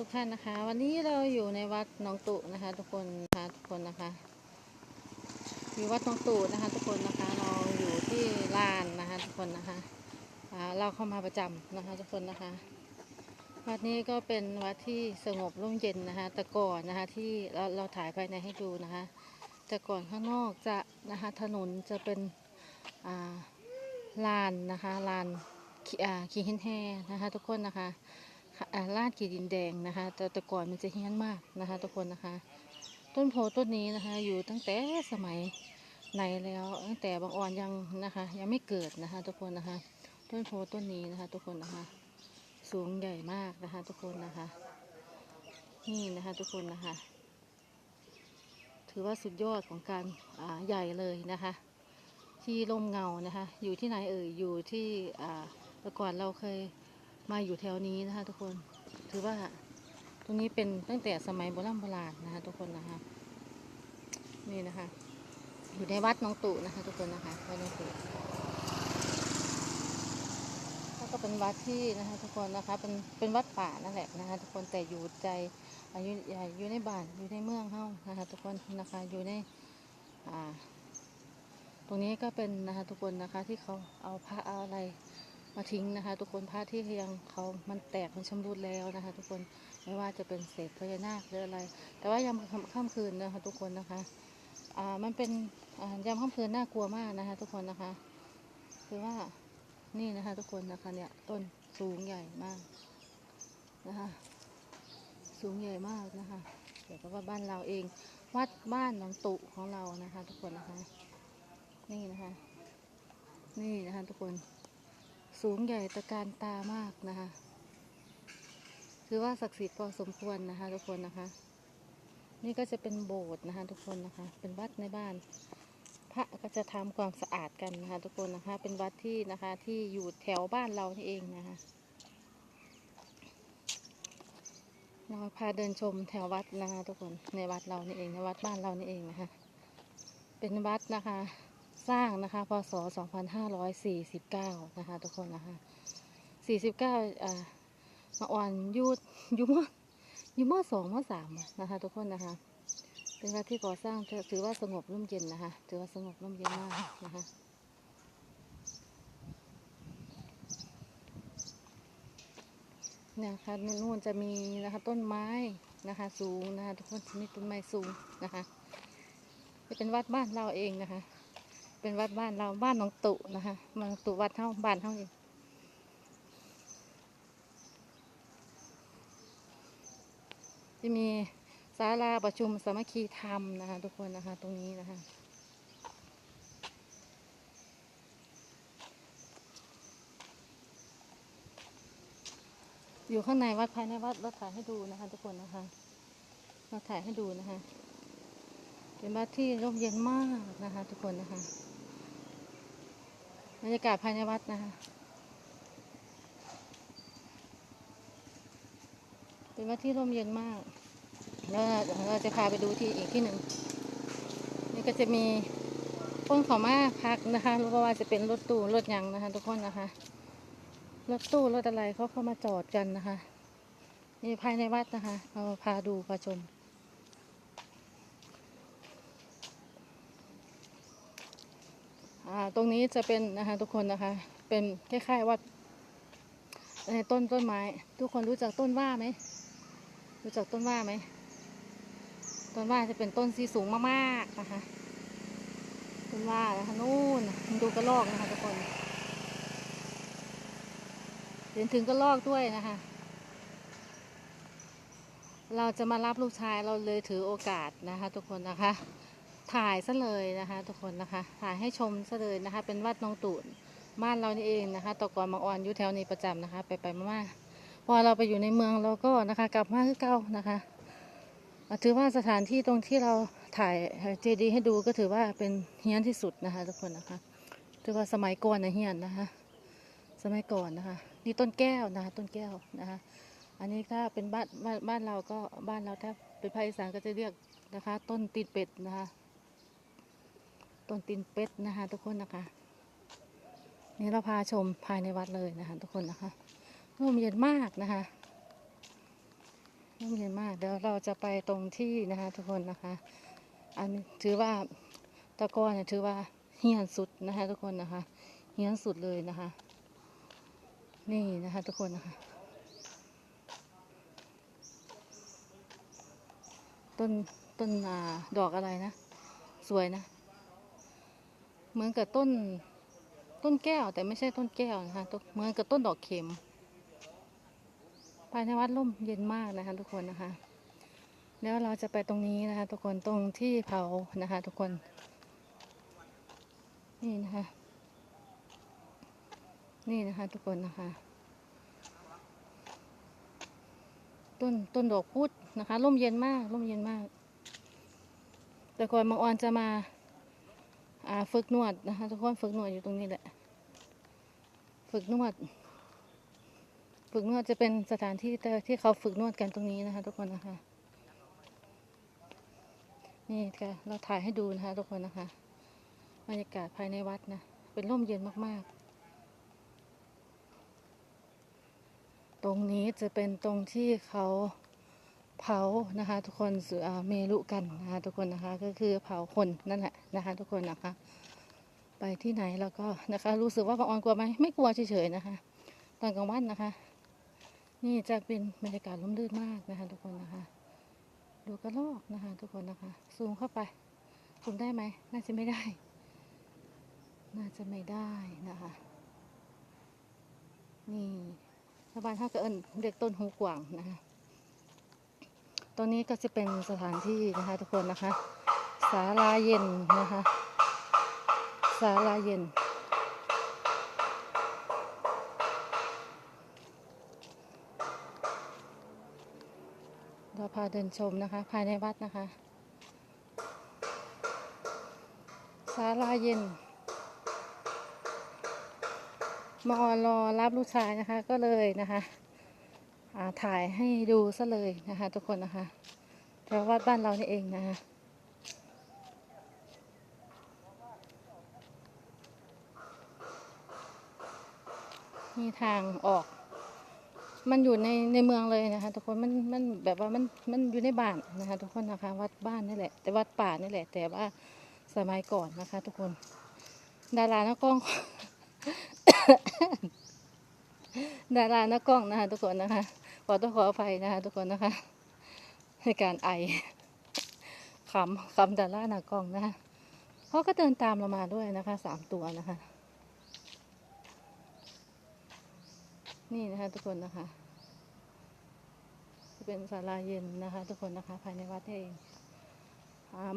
ทุกท่านนะคะ วันนี้เราอยู่ในวัดหนองตุนะคะ ทุกคนนะคะทุกคนนะคะอยู่วัดหนองตุนะคะ ทุกคนนะคะเราอยู่ที่ลานนะคะ ทุกคนนะคะเราเข้ามาประจำนะคะ ทุกคนนะคะ วัดนี้ก็เป็นวัดที่สงบร่มเย็นนะคะ แต่ก่อนนะคะที่เราเราถ่ายภายในให้ดูนะคะ แต่ก่อนข้างนอกจะนะคะถนนจะเป็นลานนะคะลานขีอ่าขีหินแห่นะคะ ทุกคนนะคะ ลาดกีดินแดงนะคะแต่แต่ก่อนมันจะเฮี้ยนมากนะคะทุกคนนะคะ ต้นโพต้นนี้นะคะอยู่ตั้งแต่สมัยไหนแล้วตั้งแต่บางอ่อนยังนะคะ ยังไม่เกิดนะคะ ทุกคนนะคะ ต้นโพต้นนี้นะคะ ทุกคนนะคะ สูงใหญ่มากนะคะ ทุกคนนะคะ นี่นะคะทุกคนนะคะ ถือว่าสุดยอดของการอ่าใหญ่เลยนะคะ ที่ร่มเงานะคะ อยู่ที่ไหนเอ่ยอยู่ที่อ่าแต่ก่อนเราเคย มาอยู่แถวนี้นะคะทุกคนถือว่าตรงนี้เป็นตั้งแต่สมัยโบราณโบราณนะคะทุกคนนะคะนี่นะคะ อยู่ในวัดน้องตู่นะคะ ทุกคนนะคะวัดน้องตู่แล้วก็เป็นวัดที่นะคะทุกคนนะคะเป็นเป็นวัดป่านั่นแหละนะคะ ทุกคนแต่อยู่ใจอายุอยู่ในบ้านอยู่ในเมืองเฮานะคะ ทุกคนนะคะอยู่ในอ่า ตรงนี้ก็เป็นนะคะ ทุกคนนะคะที่เขาเอาพระเอาอะไร มาทิ้งนะคะ ทุกคนพระที่ยังเขามันแตกมันชำรุดแล้วนะคะ ทุกคนไม่ว่าจะเป็นเศษพญานาคหรืออะไร แต่ว่ายามค่ำคืนนะคะ ทุกคนนะคะอ่ามันเป็นยามค่ำคืนน่ากลัวมากนะคะ ทุกคนนะคะ คือว่านี่นะคะ ทุกคนนะคะเนี่ยต้นสูงใหญ่มากนะคะสูงใหญ่มากนะคะเดี๋ยวก็ว่าบ้านเราเอง วัดบ้านหนองตุของเรานะคะ ทุกคนนะคะ นี่นะคะ นี่นะคะ ทุกคน สูงใหญ่ตะการตามากนะคะถือว่าศักดิ์สิทธิ์พอสมควรนะคะ ทุกคนนะคะ นี่ก็จะเป็นโบสถ์นะคะ ทุกคนนะคะ เป็นวัดในบ้าน พระก็จะทำความสะอาดกันนะคะ ทุกคนนะคะ เป็นวัดที่นะคะที่อยู่แถวบ้านเรานี่เองนะคะเราพาเดินชมแถววัดนะคะ ทุกคนในวัดเรานี่เองในวัดบ้านเรานี่เองนะคะ เป็นวัดนะคะ สร้างนะคะพศ 2549 นะคะทุกคนนะคะ 49 อ่ามาอ่อนยูอยูมอยูมอสองมอสามนะคะทุกคนนะคะ เป็นวัดที่ก่อสร้างถือว่าสงบร่มเย็นนะคะ ถือว่าสงบร่มเย็นมากนะคะเนี่ยค่ะนู่นจะมีนะคะต้นไม้นะคะสูงนะคะทุกคนจะมีต้นไม้สูงนะคะจะเป็นวัดบ้านเราเองนะคะ เป็นวัดบ้านเราบ้านหนองตุนะคะมาตุวัดเท่าบ้านเท่าเองจะมีศาลาประชุมสามัคคีธรรมนะคะ ทุกคนนะคะ ตรงนี้นะคะอยู่ข้างในวัดภายในวัดเราถ่ายให้ดูนะคะ ทุกคนนะคะ เราถ่ายให้ดูนะคะ เป็นวัดที่ร่มเย็นมากนะคะ ทุกคนนะคะ บรรยากาศภายในวัดนะคะ เป็นวัดที่ร่มเย็นมาก แล้วเราจะพาไปดูที่อีกที่หนึ่ง นี่ก็จะมีคนขามาพักนะคะรู้ว่าจะเป็นรถตู้รถยังนะคะ ทุกคนนะคะ รถตู้รถอะไรเขาเข้ามาจอดกันนะคะ นี่ภายในวัดนะคะ เราพาดูพาชม อ่า ตรงนี้จะเป็นนะคะทุกคนนะคะ เป็นคล้ายๆวัดเอ่อต้นต้นไม้ ทุกคนรู้จักต้นว่าไหมรู้จักต้นว่าไหมต้นว่าจะเป็นต้นสีสูงมากๆนะคะต้นว่านะคะนู่นดูกระรอกนะคะทุกคนเห็นถึงกระรอกด้วยนะคะ เราจะมารับลูกชายเราเลยถือโอกาสนะคะ ทุกคนนะคะ ถ่ายซะเลยนะคะ ทุกคนนะคะ ถ่ายให้ชมซะเลยนะคะ เป็นวัดน้องตูนบ้านเรานี่เองนะคะต่อก่อนบางอ่อนอยู่แถวนี้ประจำนะคะ ไปไปมาๆพอเราไปอยู่ในเมืองเราก็นะคะ กลับมาคือเก่านะคะอะถือว่าสถานที่ตรงที่เราถ่ายเจดีให้ดูก็ถือว่าเป็นเฮี้ยนที่สุดนะคะ ทุกคนนะคะถือว่าสมัยก่อนนะเฮี้ยนนะคะ สมัยก่อนนะคะ นี่ต้นแก้วนะคะต้นแก้วนะคะ อันนี้ถ้าเป็นบ้านบ้านบ้านเราก็บ้านเราถ้าเป็นภาคอีสานก็จะเรียกนะคะ ต้นตีนเป็ดนะคะ ต้นตีนเป็ดนะคะ ทุกคนนะคะ นี่เราพาชมภายในวัดเลยนะคะ ทุกคนนะคะร่มเย็นมากนะคะร่มเย็นมากเดี๋ยวเราจะไปตรงที่นะคะ ทุกคนนะคะ อันถือว่าตะกอนเนี่ยถือว่าเฮี้ยนสุดนะคะ ทุกคนนะคะเฮี้ยนสุดเลยนะคะ นี่นะคะ ทุกคนนะคะต้นต้นอดอกอะไรนะ สวยนะ เหมือนกับต้นต้นแก้ว แต่ไม่ใช่ต้นแก้วนะคะเหมือนกับต้นดอกเข็มภายในวัดร่มเย็นมากนะคะ ทุกคนนะคะ แล้วเราจะไปตรงนี้นะคะ ทุกคนตรงที่เผานะคะ ทุกคน นี่นะคะ นี่นะคะ ทุกคนนะคะ ต้นต้นดอกพุธนะคะร่มเย็นมากร่มเย็นมาก แต่ก่อนบางออนจะมา อ่าฝึกนวดนะคะทุกคนฝึกนวดอยู่ตรงนี้แหละ ฝึกนวด ฝึกนวดจะเป็นสถานที่ที่เขาฝึกนวดกันตรงนี้นะคะ ทุกคนนะคะ นี่ค่ะ เราถ่ายให้ดูนะคะ ทุกคนนะคะบรรยากาศภายในวัดนะ เป็นร่มเย็นมากๆ ตรงนี้จะเป็นตรงที่เขา เผานะคะทุกคนสือเมรุกันนะคะทุกคนนะคะก็คือเผาคนนั่นแหละนะคะทุกคนนะคะ ไปที่ไหนแล้วก็นะคะ รู้สึกว่าบางออนกลัวไหมไม่กลัวเฉยๆนะคะ ตอนกลางวันนะคะ นี่จะเป็นบรรยากาศร่มรื่นมากนะคะ ทุกคนนะคะ ดูกระรอกนะคะ ทุกคนนะคะ ซูมเข้าไปซูมได้ไหมน่าจะไม่ได้ น่าจะไม่ได้นะคะ นี่ชาวบ้านเขาก็เอิ้นเรียกต้นหูกวางนะคะ ตรงนี้ก็จะเป็นสถานที่นะคะทุกคนนะคะศาลาเย็นนะคะศาลาเย็น เราพาเดินชมนะคะ ภายในวัดนะคะศาลาเย็นมออนรอรับลูกชายนะคะก็เลยนะคะ ถ่ายให้ดูซะเลยนะคะ ทุกคนนะคะแถววัดบ้านเรานี่เองนะคะนี่ทางออก มันอยู่ในในเมืองเลยนะคะ ทุกคน มันมันแบบว่ามันมันอยู่ในบ้านนะคะ ทุกคนนะคะ วัดบ้านนี่แหละ แต่วัดป่านี่แหละ แต่ว่าสมัยก่อนนะคะ ทุกคน ดารานักกล้อง ดารานักกล้องนะคะ ทุกคนนะคะ ขอต้องขออภัยนะคะ ทุกคนนะคะ ในการไอคำคำดารานักกองนะคะเขาก็เดินตามเรามาด้วยนะคะสามตัวนะคะ นี่นะคะ ทุกคนนะคะจะเป็นศาลาเย็นนะคะ ทุกคนนะคะ ภายในวัดเอง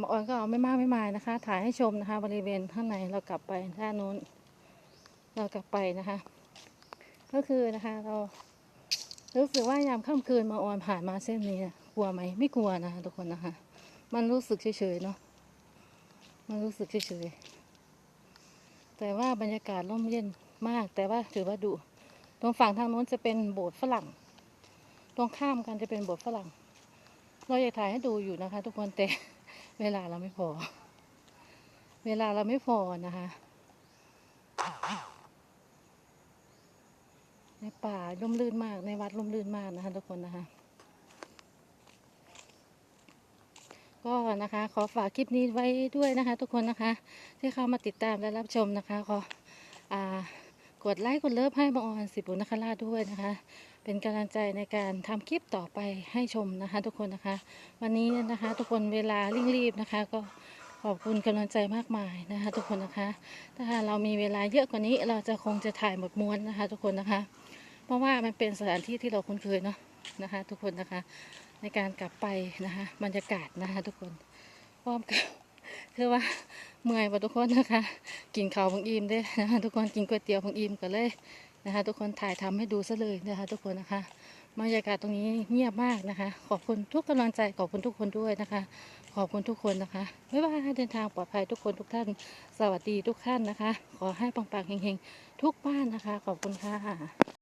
มาออนก็เอาไม่มากไม่มายนะคะ ถ่ายให้ชมนะคะ บริเวณข้างในเรากลับไปด้านนู้น เรากลับไปนะคะ ก็คือนะคะเรา รู้สึกว่ายามค่ำคืนมาออนผ่านมาเส้นนี้นะกลัวไหมไม่กลัวนะคะทุกคนนะคะ มันรู้สึกเฉยๆเนาะมันรู้สึกเฉยๆแต่ว่าบรรยากาศร่มเย็นมาก แต่ว่าถือว่าดุตรงฝั่งทางโน้นจะเป็นโบสถ์ฝรั่ง ตรงข้ามกันจะเป็นโบสถ์ฝรั่ง เราอยากถ่ายให้ดูอยู่นะคะ ทุกคนแต่เวลาเราไม่พอ เวลาเราไม่พอนะคะ ใน ป่าร่มรื่นมากในวัดร่มรื่นมากนะคะทุกคนนะคะ ก็นะคะ ขอฝากคลิปนี้ไว้ด้วยนะคะ ทุกคนนะคะ ที่เข้ามาติดตามและรับชมนะคะขออ่ากดไลค์กดเลิฟให้บางออนสิบุญนคราชด้วยนะคะ เป็นกำลังใจในการทำคลิปต่อไปให้ชมนะคะ ทุกคนนะคะ วันนี้นะคะ ทุกคนเวลาเร่งรีบนะคะ ก็ขอบคุณกำลังใจมากมายนะคะ ทุกคนนะคะ ถ้าเรามีเวลาเยอะกว่านี้เราจะคงจะถ่ายหมดม้วนนะคะ ทุกคนนะคะ เพราะว่ามันเป็นสถานที่ที่เราคุ้นเคยเนาะนะคะ ทุกคนนะคะ ในการกลับไปนะคะบรรยากาศนะคะ ทุกคนพร้อมกับคือว่าเมื่อยบ่ทุกคนนะคะ กินข้าวบางอิ่มด้นะคะทุกคนกินก๋วยเตี๋ยวบางอิ่มกันเลยนะคะ ทุกคนถ่ายทำให้ดูซะเลยนะคะ ทุกคนนะคะบรรยากาศตรงนี้เงียบมากนะคะ ขอบคุณทุกกำลังใจขอบคุณทุกคนด้วยนะคะ ขอบคุณทุกคนนะคะบ๊ายบายเดินทางปลอดภัยทุกคนทุกท่าน สวัสดีทุกท่านนะคะ ขอให้ปังๆเฮงๆทุกบ้านนะคะ ขอบคุณค่ะ